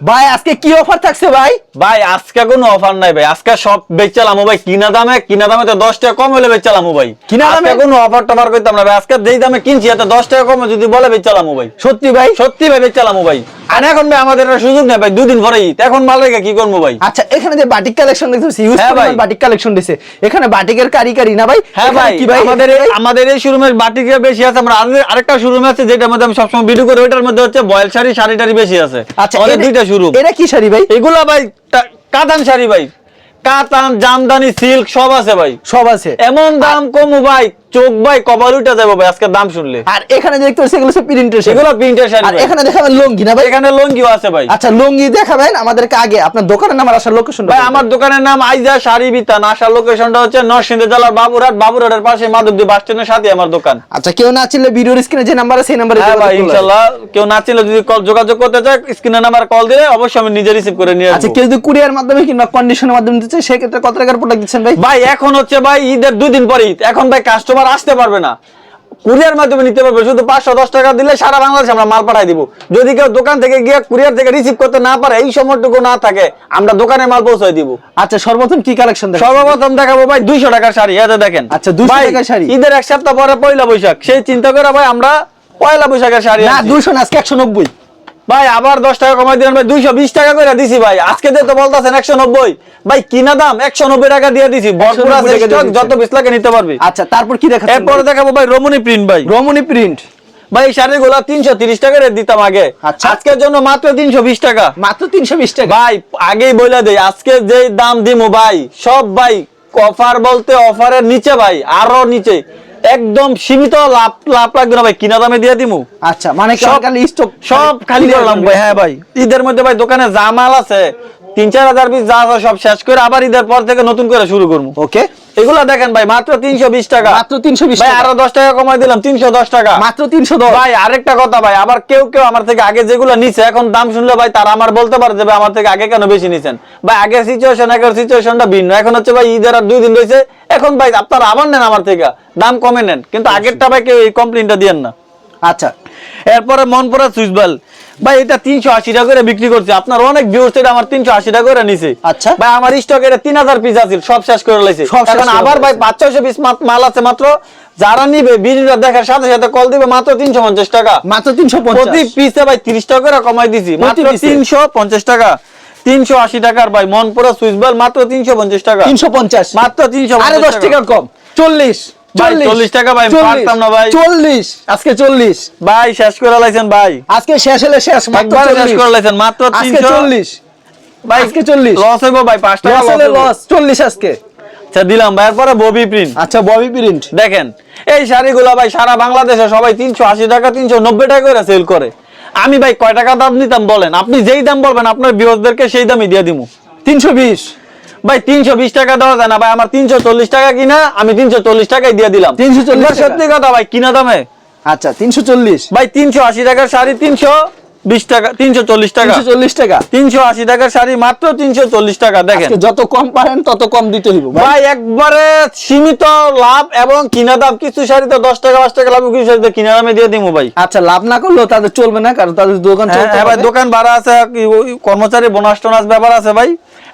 ভাই আজকে কি অফার থাকছে ভাই? ভাই আজকে কোনো অফার নাই ভাই। আজকে সব বেচালামো ভাই। কিনা দামে কিনা দামে তো দশ টাকা কম হলে বেচালামো ভাই। কিনা দামে? কোনো অফার টফার করতাম না ভাই। আজকে যেই দামে কিনছি এত দশ টাকা কমে যদি বলে বেচালামো ভাই। সত্যি ভাই? সত্যি ভাই বেচালামো ভাই। আর এখন ভাই আমাদের সুযোগ নেই ভাই দুদিন পরে ঈদ এখন মাল রেখে কি করব ভাই? আচ্ছা এখানে যে বাটিক কালেকশন দেখতেছি ইউজ ভাই। বাটিক কালেকশন দিছে। এখানে বাটিকের কারিকারি না ভাই? হ্যাঁ ভাই কি ভাই? আমাদের আমাদের এই শোরুমের বেশি আছে। আমরা আরে- আরেকটা শোরুম আছে যেটার মধ্যে আমি সবসময় ভিডিও করি ওইটার মধ্যে হচ্ছে বয়েল শাড়ি শাড়ি টাড়ি বেশি আছে। আচ্ছা দুইটা শোরুম এটা কি শাড়ি ভাই? এগুলা ভাই কাতান শাড়ি ভাই। কাতান জামদানি সিল্ক সব আছে ভাই। সব আছে। এমন দাম কমু ভাই চোখ ভাই কপাল উঠে যাব ভাই আজকে দাম শুনলে। আর এখানে দেখতে পাচ্ছি এগুলো সব প্রিন্টের শাড়ি এগুলো প্রিন্টের শাড়ি আর এখানে দেখাবেন লুঙ্গি না ভাই? এখানে লঙ্গিও আছে ভাই। আচ্ছা লুঙ্গি দেখাবেন আমাদেরকে আগে আপনার দোকানের নাম আর আসার লোকেশন ভাই আমার দোকানের নাম আইজা শাড়ি বিতান। আসার লোকেশনটা হচ্ছে নরসিংদী জেলার বাবুরহাট বাবুরহাটের পাশে মাধবদী বাস স্ট্যান্ডের সাথে আমার দোকান। আচ্ছা কেউ না চিনলে ভিডিওর স্ক্রিনে যে নাম্বার আছে সেই নাম্বারে হ্যাঁ ভাই ইনশাল্লাহ। কেউ না চিনলে যদি কল যোগাযোগ করতে চায় স্ক্রিনে নাম্বার কল দিলে অবশ্যই আমি নিজে রিসিভ করে নিয়ে আচ্ছা কেউ যদি কুরিয়ার মাধ্যমে কিংবা কন্ডিশনের মাধ্যমে দিচ্ছে সেক্ষেত্রে কত টাকার প্রোডাক্ট দিচ্ছেন ভাই? ভাই এখন হচ্ছে ভাই ঈদের দুই দিন পরে ঈদ। এখন ভাই কাস্টমার আসতে পারবে না। কুরিয়ার মাধ্যমে নিতে পারবে শুধু পাঁচশো দশ টাকা দিলে সারা বাংলাদেশে আমরা মাল পাঠাই দিব। যদি কেউ দোকান থেকে গিয়ে কুরিয়ার থেকে রিসিভ করতে না পারে এই সময়টুকু না থাকে আমরা দোকানে মাল পৌঁছাই দিব। আচ্ছা সর্বপ্রথম কি কালেকশন সর্বপ্রথম দেখাবো ভাই দুইশো টাকার শাড়ি এতে দেখেন। আচ্ছা, 200 ভাই, টাকার শাড়ি। ঈদের এক সপ্তাহ পরে পয়লা বৈশাখ সেই চিন্তা করে ভাই আমরা পয়লা বৈশাখের শাড়ি না। দুশো না আজকে একশো নব্বই। ভাই আবার দশ টাকা কমাই দিলেন ভাই দুইশো বিশ টাকা করে দিছি ভাই। আজকে তো বলতেছেন একশো নব্বই ভাই কিনা দাম একশো নব্বই টাকা দিয়ে দিছি। ভরপুর আছে দিয়ে। যত বিশ লাগে নিতে পারবি। আচ্ছা তারপর কি দেখাচ্ছেন এরপরে দেখাবো ভাই রমণী প্রিন্ট ভাই। রমণী প্রিন্ট ভাই এই শাড়িগুলো তিনশো তিরিশ টাকা রেট দিতাম আগে। আচ্ছা। আজকের জন্য মাত্র তিনশো বিশ টাকা। মাত্র তিনশো বিশ টাকা? ভাই আগেই বলে দেই আজকে যে দাম দিমু ভাই সব ভাই অফার বলতে অফারের নিচে ভাই আরও নিচে। একদম সীমিত লাভ লাভ লাগবে না ভাই কিনা দামে দিয়ে দিমু। আচ্ছা মানে সব- খালি স্টক সব খালি করলাম ভাই। হ্যাঁ ভাই। ঈদের মধ্যে ভাই দোকানে যা মাল আছে তিন চার হাজার পিস যা সব শেষ করে আবার ঈদের পর থেকে নতুন করে শুরু করব। ওকে এগুলা দেখেন ভাই মাত্র তিনশো বিশ টাকা। মাত্র তিনশো বিশ ভাই আরও দশ টাকা কমাই দিলাম তিনশো দশ টাকা। মাত্র তিনশো দশ। ভাই আরেকটা কথা ভাই আবার কেউ কেউ আমার থেকে আগে যেগুলো নিছে এখন দাম শুনলে ভাই তারা আমার বলতে পারে যে ভাই আমার থেকে আগে কেন বেশি নিছেন? ভাই আগের সিচুয়েশন আগের সিচুয়েশনটা ভিন্ন। এখন হচ্ছে ভাই ঈদের আর দুই দিন রয়েছে এখন ভাই আপনারা আবার নেন আমার থেকে। দাম কমে নেন কিন্তু আগেরটা ভাই কেউ এই কমপ্লেনটা দিয়েন না। আচ্ছা। এরপরে মন পড়া সুইচবাল ভাই এটা তিনশো আশি টাকা করে বিক্রি করছে। আপনার অনেক ভিউর্স এটা আমার তিনশো আশি টাকা করে নিছে। আচ্ছা। ভাই আমার স্টক এটা তিন হাজার পিস আছে সব শেষ করে লাইছে। এখন আবার ভাই পাঁচ ছয়শো পিস মাল আছে মাত্র। যারা নিবে ভিডিওটা দেখার সাথে সাথে কল দিবে মাত্র তিনশো পঞ্চাশ টাকা। মাত্র তিনশো প্রতি পিসে ভাই তিরিশ টাকা করে কমাই দিছি। মাত্র? তিনশো পঞ্চাশ টাকা। তিনশো আশি টাকার ভাই মন পুরো সুইচবাল মাত্র তিনশো পঞ্চাশ টাকা। তিনশো পঞ্চাশ। মাত্র তিনশো আরে দশ টাকা। কম। চল্লিশ ভাই, 40 টাকা ভাই, পারতাম না ভাই। চল্লিশ আজকে চল্লিশ। ভাই শেষ করে লাইছেন ভাই। আজকে শেষ হলে শেষ শেষ করে লাইছেন মাত্র তিনশো চল্লিশ। ভাই আজকে 40 লস হইব ভাই পাঁচ টাকা। লস চল্লিশ আজকে। আচ্ছা দিলাম ভাই এরপরে ববি প্রিন্ট আচ্ছা ববি প্রিন্ট দেখেন এই শাড়িগুলো ভাই সারা বাংলাদেশে সবাই তিনশো আশি টাকা তিনশো নব্বই টাকা করে সেল করে। আমি ভাই কয় টাকা দাম নিতাম বলেন? আপনি যেই দাম বলবেন আপনার বিরোধীদেরকে সেই দামই দিয়ে দিব তিনশো বিশ। ভাই তিনশো বিশ টাকা দেওয়া যায় না। ভাই আমার তিনশো চল্লিশ টাকা কিনা আমি তিনশো চল্লিশ টাকাই দিয়ে দিলাম। তিনশো চল্লিশ সত্যি কথা ভাই কিনা দামে? আচ্ছা তিনশো চল্লিশ। ভাই তিনশো আশি টাকার শাড়ি তিনশো বিশ টাকা তিনশো চল্লিশ টাকা। চল্লিশ টাকা। তিনশো আশি টাকার শাড়ি মাত্র তিনশো চল্লিশ টাকা দেখেন। যত কম পারেন তত কম দিতে হইব ভাই। ভাই একবারে সীমিত লাভ এবং কিনা দাম কিছু শাড়িতে দশ টাকা পাঁচ টাকা লাভ কিছু শাড়িতে কিনা দামে দিয়ে দিবো ভাই। আচ্ছা লাভ না করলেও তাদের চলবে না কারণ তাদের দোকান হ্যাঁ, হ্যাঁ ভাই দোকান ভাড়া আছে কর্মচারী বোনাস টোনাস ব্যাপার আছে ভাই।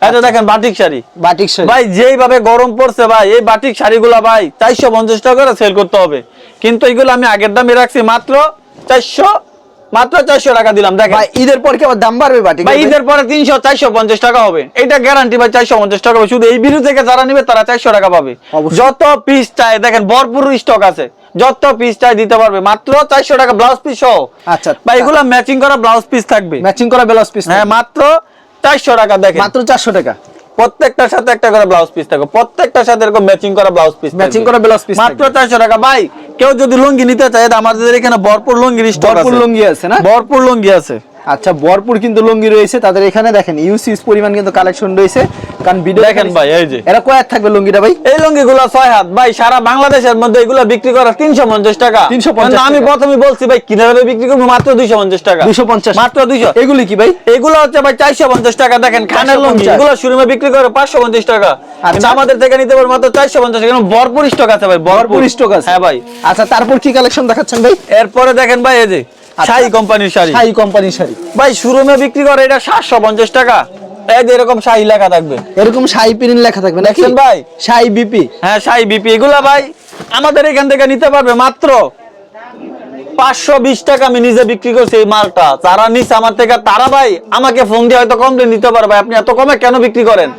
এটা দেখেন বাটিক শাড়ি। বাটিক শাড়ি। ভাই যেইভাবে গরম পড়ছে ভাই এই বাটিক শাড়িগুলা ভাই চারশো পঞ্চাশ টাকা করে সেল করতে হবে। কিন্তু এগুলো আমি আগের দামে রাখছি মাত্র চারশো মাত্র চারশো টাকা দিলাম দেখেন। ভাই ঈদের পর কি আবার দাম বাড়বে বাটিক ভাই ঈদের পরে তিনশো চারশো পঞ্চাশ টাকা হবে। এটা গ্যারান্টি ভাই চারশো পঞ্চাশ টাকা হবে। শুধু এই বিরু থেকে যারা নিবে তারা চারশো টাকা পাবে। যত পিস চাই দেখেন ভরপুর স্টক আছে। যত পিস চাই দিতে পারবে। মাত্র চারশো টাকা ব্লাউজ পিস সহ। আচ্ছা। ভাই এগুলো ম্যাচিং করা ব্লাউজ পিস থাকবে। ম্যাচিং করা ব্লাউজ পিস হ্যাঁ মাত্র চারশো টাকা দেখেন। মাত্র চারশো টাকা। প্রত্যেকটার সাথে একটা করে ব্লাউজ পিস থাকবে। প্রত্যেকটার সাথে এরকম ম্যাচিং করা ব্লাউজ পিস Matching করা ব্লাউজ পিস মাত্র চারশো টাকা। ভাই কেউ যদি লুঙ্গি নিতে চায় আমাদের এখানে বরপুর লুঙ্গির স্টক ভরপুর লুঙ্গি আছে না? ভরপুর লুঙ্গি আছে। আচ্ছা ভরপুর কিন্তু লুঙ্গি রয়েছে। তাদের এখানে দেখেন ইউসিস পরিমাণ কিন্তু কালেকশন রয়েছে। কারণ ভিডিও দেখেন ভাই, এই যে। এরা কয় থাকবে লুঙ্গিটা ভাই? এই লুঙ্গি গুলো হাত। ভাই সারা বাংলাদেশের মধ্যে এগুলো বিক্রি করা তিনশো পঞ্চাশ টাকা। 350 আমি প্রথমে বলছি ভাই কিনে দামে বিক্রি করব? মাত্র দুইশো পঞ্চাশ টাকা। 250 মাত্র দুইশো। এগুলি কি ভাই? এগুলো হচ্ছে ভাই চারশো পঞ্চাশ টাকা। দেখেন খানের লুঙ্গি। এগুলো শোরুমে বিক্রি করে পাঁচশো পঞ্চাশ টাকা। কিন্তু আমাদের থেকে নিতে পারব মাত্র চারশো পঞ্চাশ টাকা। কারণ ভরপুর স্টক আছে ভাই ভরপুর। স্টক আছে। হ্যাঁ ভাই। আচ্ছা তারপর কি কালেকশন দেখাচ্ছেন ভাই? এরপরে দেখেন ভাই এই যে শাহী কোম্পানির শাড়ি। শাড়ি কোম্পানির শাড়ি। ভাই শোরুমে বিক্রি করে এটা সাতশো পঞ্চাশ টাকা। এই যে এরকম শাহী লেখা থাকবে। এরকম শাড়ি প্রিন্ট লেখা থাকবে দেখছেন ভাই? শাড়ি বিপি? হ্যাঁ শাহী বিপি। এগুলা ভাই আমাদের এখান থেকে নিতে পারবে। মাত্র পাঁচশো বিশ টাকা আমি নিজে বিক্রি করছি এই মালটা। যারা নিচ্ছে আমার থেকে তারা ভাই আমাকে ফোন দিয়ে হয়তো কম দিয়ে নিতে পারবে আপনি এত কমে কেন বিক্রি করেন?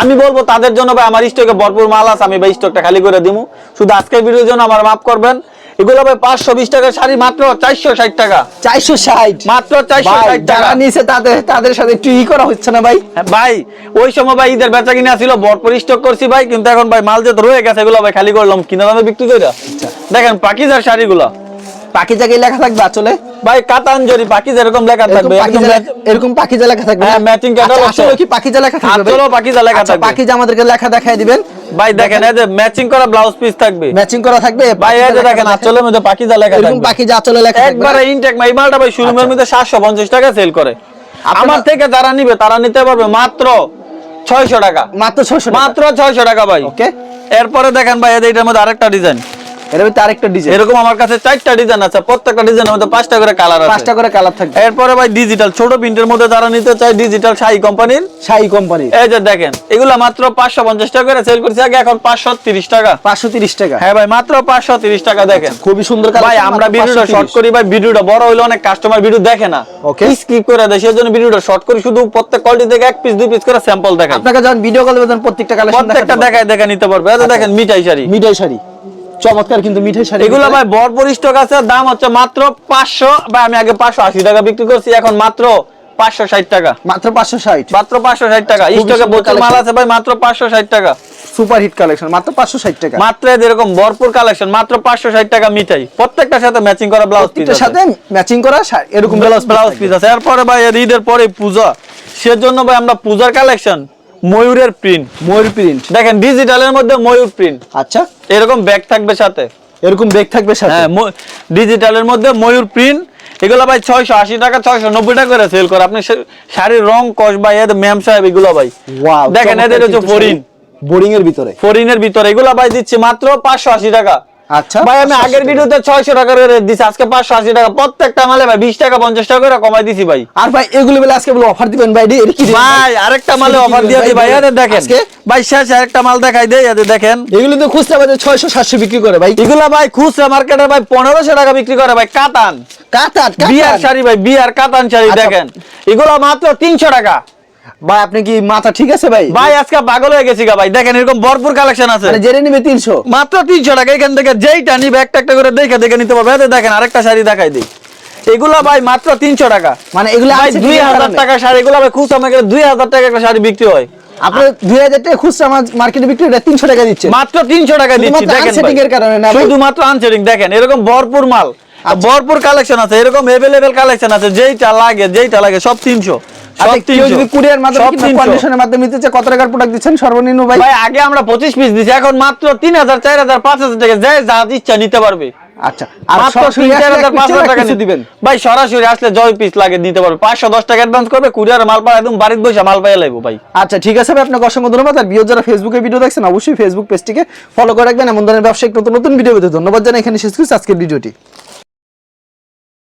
আমি বলব তাদের জন্য ভাই আমার স্টকে ভরপুর মাল আছে আমি ভাই স্টকটা খালি করে দিমু। শুধু আজকের ভিডিওর জন্য আমার মাফ করবেন। এগুলো ভাই পাঁচশো বিশ টাকার শাড়ি মাত্র চারশো ষাট টাকা। চারশো ষাট? মাত্র চারশো ষাট টাকা। তাদের তাদের সাথে একটু ই করা হচ্ছে না ভাই? হ্যাঁ, ভাই ওই সময় ভাই ঈদের বেচা কিনা ছিল ভরপুর স্টক করছি ভাই কিন্তু এখন ভাই মাল যেহেতু রয়ে গেছে এগুলো ভাই খালি করলাম কিনা দামে বিক্রি করে দেখেন পাকিজার শাড়িগুলো। পাখি জায়গায় লেখা থাকবে আচলে ভাই কাতাঞ্জরি পাকিজ এরকম লেখা থাকবে লেখা- এরকম পাখিজা লেখা থাকবে হ্যাঁ, catalog আচ্ছা, আসলে। কি পাখিজা লেখা থাকবে? ভাই? আসলেও পাখিজা লেখা আচ্ছা, থাকবে। পাখিজা আমাদেরকে লেখা দেখায় দিবেন। ভাই দেখেন এই যে ম্যাচিং করা ব্লাউজ পিস থাকবে। ম্যাচিং করা থাকবে? ভাই এই যে দেখেন লেখা আচলের মধ্যে পাকিজা লেখা এরকম থাকবে। পাখিজা আচলে লেখা থাকবে। একবারে ইনটেক এই মালটা ভাই শোরুমের আচ্ছা। মধ্যে 750 টাকা সেল করে। আমার থেকে যারা নিবে তারা নিতে পারবে মাত্র 600 টাকা। মাত্র 600 মাত্র 600 টাকা ভাই। ওকে এরপরে দেখেন ভাই যে এটার মধ্যে আরেকটা ডিজাইন এর ভিতরে আরেকটা ডিজাইন এরকম আমার কাছে চারটা ডিজাইন আছে প্রত্যেকটা ডিজাইনের মধ্যে পাঁচটা করে কালার আছে। পাঁচটা করে কালার থাকবে। এরপরে ভাই ডিজিটাল ছোট প্রিন্টের মধ্যে যারা নিতে চায় ডিজিটাল শাহী কোম্পানির শাহী কোম্পানির এই যে দেখেন এগুলা মাত্র পাঁচশো পঞ্চাশ টাকা করে সেল করছে আগে এখন পাঁচশো তিরিশ টাকা। 530 টাকা। হ্যাঁ ভাই মাত্র টাকা দেখেন। খুবই সুন্দর ভাই আমরা মাত্র ভিডিওটা শর্ট করি ভাই ভিডিওটা বড় হইলে অনেক কাস্টমার ভিডিও দেখে না। Okay. স্কিপ করে দেয় সেজন্য ভিডিওটা শর্ট করি শুধু প্রত্যেক কোয়ালিটি থেকে এক পিস দুই পিস করে স্যাম্পল দেখাই আপনাকে যখন ভিডিও কল দেবেন প্রত্যেকটা কালেকশন প্রত্যেকটা দেখায় দেখে নিতে পারবে। এই দেখেন মিঠাই শাড়ি। মিঠাই শাড়ি। চমৎকার কিন্তু মিঠাই শাড়ি। এগুলো ভাই ভরপুর স্টক আছে দাম হচ্ছে মাত্র পাঁচশো। ভাই আমি আগে পাঁচশো আশি টাকা বিক্রি করছি এখন মাত্র পাঁচশো ষাট টাকা। মাত্র 560 মাত্র পাঁচশো ষাট টাকা। খুবই স্টকে সুন্দর মাল আছে ভাই মাত্র পাঁচশো ষাট টাকা। সুপার হিট কালেকশন মাত্র 560 টাকা। মাত্র এরকম ভরপুর কালেকশন মাত্র পাঁচশো ষাট টাকা মিঠাই। প্রত্যেকটার সাথে ম্যাচিং করা ব্লাউজ পিস প্রত্যেকটার সাথে ম্যাচিং করা এরকম ব্লাউজ ব্লাউজ পিস আছে। এরপরে ভাই ঈদের পরে পূজা। সেজন্য ভাই আমরা পূজার কালেকশন ময়ূরের প্রিন্ট ময়ূর প্রিন্ট দেখেন ডিজিটালের মধ্যে ময়ূর প্রিন্ট আচ্ছা। এরকম ব্যাগ থাকবে সাথে। এরকম বেগ থাকবে সাথে? হ্যাঁ ডিজিটালের মধ্যে ময়ূর প্রিন্ট এগুলো ভাই ছয়শো আশি টাকা ছয়শো নব্বই টাকা করে সেল করে। আপনি শাড়ির রং কস ভাই এদের ম্যাম সাহেব এগুলো ভাই। দেখেন এদের হচ্ছে ফরিন বোরিং এর ভিতরে। ফরিনের ভিতরে। এগুলো ভাই দিচ্ছি মাত্র পাঁচশো আশি টাকা। আচ্ছা ভাই আমি আগের ভিডিওতে ছয়শো টাকা করে দিছি আজকে পাঁচশো আশি টাকা। প্রত্যেকটা মালে ভাই বিশ টাকা পঞ্চাশ টাকা করে কমাই দিছি ভাই। আর ভাই এগুলো বলে আজকে বলে অফার দিবেন ভাই এটা কি ভাই আরেকটা মালে অফার দিয়ে ভাই? ভাই এদের দেখেন। আজকে? ভাই শেষ আরেকটা মাল দেখাই দেই এদের দেখেন। এগুলো তো খুচরা বাজারে 600 700 বিক্রি করে ভাই। এগুলা ভাই খুচরা মার্কেটে ভাই পনেরোশো টাকা বিক্রি করে ভাই কাতান। কাতার বিয়ার শাড়ি ভাই বিয়ার কাতান শাড়ি আচ্ছা। দেখেন। এগুলো মাত্র তিনশো টাকা। ভাই আপনি কি মাথা ঠিক আছে ভাই? ভাই আজকে পাগল হয়ে গেছি গা ভাই। দেখেন এরকম ভরপুর কালেকশন আছে। মানে জেনে নিবে 300 মাত্র তিনশো টাকা এখান থেকে যেইটা নিবে একটা একটা করে দেখে দেখে নিতে পারবে। দেখেন আরেকটা শাড়ি দেখাই দিই। এগুলা ভাই মাত্র তিনশো টাকা। মানে এগুলো ভাই আছে দুই কিনার হাজার কারণে। টাকা শাড়ি এগুলো ভাই খুচরা মার্কেটে দুই হাজার টাকা একটা শাড়ি বিক্রি হয়। আপনি 2000 টাকা খুচরা মার্কেটে বিক্রি করে 300 টাকা দিচ্ছে। মাত্র তিনশো টাকা দিচ্ছি দেখেন unsetting এর কারণে না ভাই? শুধুমাত্র আনসেটিং দেখেন এরকম ভরপুর মাল। ভরপুর কালেকশন আছে এরকম এভেলেবেল কালেকশন আছে যেইটা লাগে যেইটা লাগে সব তিনশো আচ্ছা কেউ যদি তিনশো কুরিয়ার মাধ্যমে সব কিংবা 300 কন্ডিশনের মাধ্যমে নিতে কত টাকার প্রোডাক্ট দিচ্ছেন সর্বনিম্ন ভাই? ভাই আগে আমরা পঁচিশ পিস দিছি এখন মাত্র টাকা যে যা ইচ্ছা নিতে পারবে। আচ্ছা আর সরাসরি টাকা দিবেন? ভাই সরাসরি আসলে জয় পিস লাগে দিতে পারবে। পাঁচশো দশ টাকা অ্যাডভান্স করবে কুরিয়ার মাল পাওয়া একদম বাড়িতে বসে মাল পাইয়া লাগবে ভাই। আচ্ছা ঠিক আছে ভাই আপনাকে অসংখ্য ধন্যবাদ। আর বিয়োজ যারা ফেসবুকে ভিডিও দেখছেন অবশ্যই ফেসবুক পেজটিকে ফলো করে রাখবেন। এমন ধরনের ব্যবসায়িক নতুন নতুন ভিডিও পেতে ধন্যবাদ জানাই। এখানে শেষ করছি আজকের ভিডিওটি